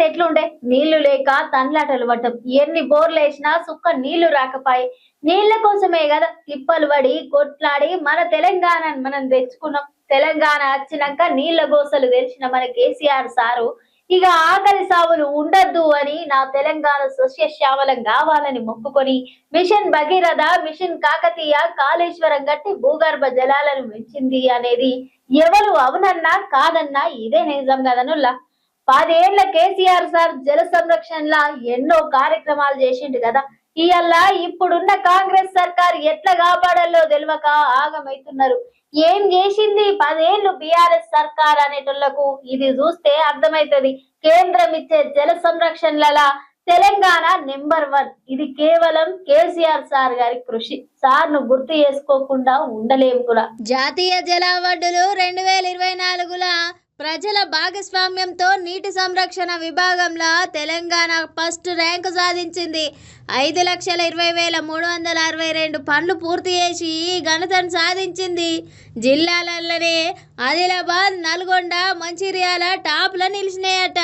పరిస్థితి ఎట్లుండే నీళ్ళు లేక తండ్లాటలు పట్టం ఎన్ని బోర్లు వేసినా సుక్క నీళ్ళు రాకపాయి. నీళ్ళ కోసమే కదా తిప్పలు పడి కొట్లాడి మన తెలంగాణ మనం తెచ్చుకున్నాం. తెలంగాణ వచ్చినాక నీళ్ళ గోసలు తెలిసిన మన కేసీఆర్ సారు ఇక ఆకలి సావులు ఉండద్దు అని నా తెలంగాణ సస్యశ్యామలం కావాలని మొక్కుకొని మిషన్ భగీరథ మిషన్ కాకతీయ కాళేశ్వరం గట్టి భూగర్భ జలాలను పెంచింది అనేది ఎవరు అవునన్నా కాదన్నా ఇదే నిజం కదనుల్లా. పదేళ్ళ కేసీఆర్ సార్ జల సంరక్షణలా ఎన్నో కార్యక్రమాలు చేసిండు కదా. ఇయల్ల ఇప్పుడున్న కాంగ్రెస్ సర్కార్ ఎట్లా కాపాడాలో తెలియక ఆగమైతున్నారు. ఏం చేసింది పదేళ్ళు బిఆర్ఎస్ సర్కార్ అనేటోళ్ళకు ఇది చూస్తే అర్థమైతుంది. కేంద్రం ఇచ్చే జల సంరక్షణల తెలంగాణ నెంబర్ వన్. ఇది కేవలం కేసీఆర్ సార్ గారి కృషి. సార్ను గుర్తు చేసుకోకుండా ఉండలేము కూడా. జాతీయ జల అవార్డులు రెండు ప్రజల భాగస్వామ్యంతో నీటి సంరక్షణ విభాగంలో తెలంగాణ ఫస్ట్ ర్యాంకు సాధించింది. ఐదు లక్షల ఇరవై వేల మూడు వందల అరవై రెండు పనులు పూర్తి చేసి ఈ ఘనతను సాధించింది. జిల్లాలలోనే ఆదిలాబాద్ నల్గొండ మంచిర్యాల టాప్లో నిలిచినాయట.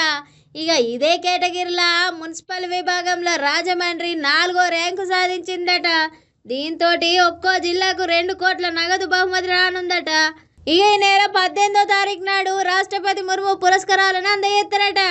ఇక ఇదే కేటగిరీలో మున్సిపల్ విభాగంలో రాజమండ్రి నాలుగో ర్యాంకు సాధించిందట. దీంతో ఒక్కో జిల్లాకు రెండు కోట్ల నగదు బహుమతి రానుందట. ఈ నెల పద్దెనిమిదో తారీఖు నాడు రాష్ట్రపతి ముర్ము పురస్కారాలను అందజేస్తారట.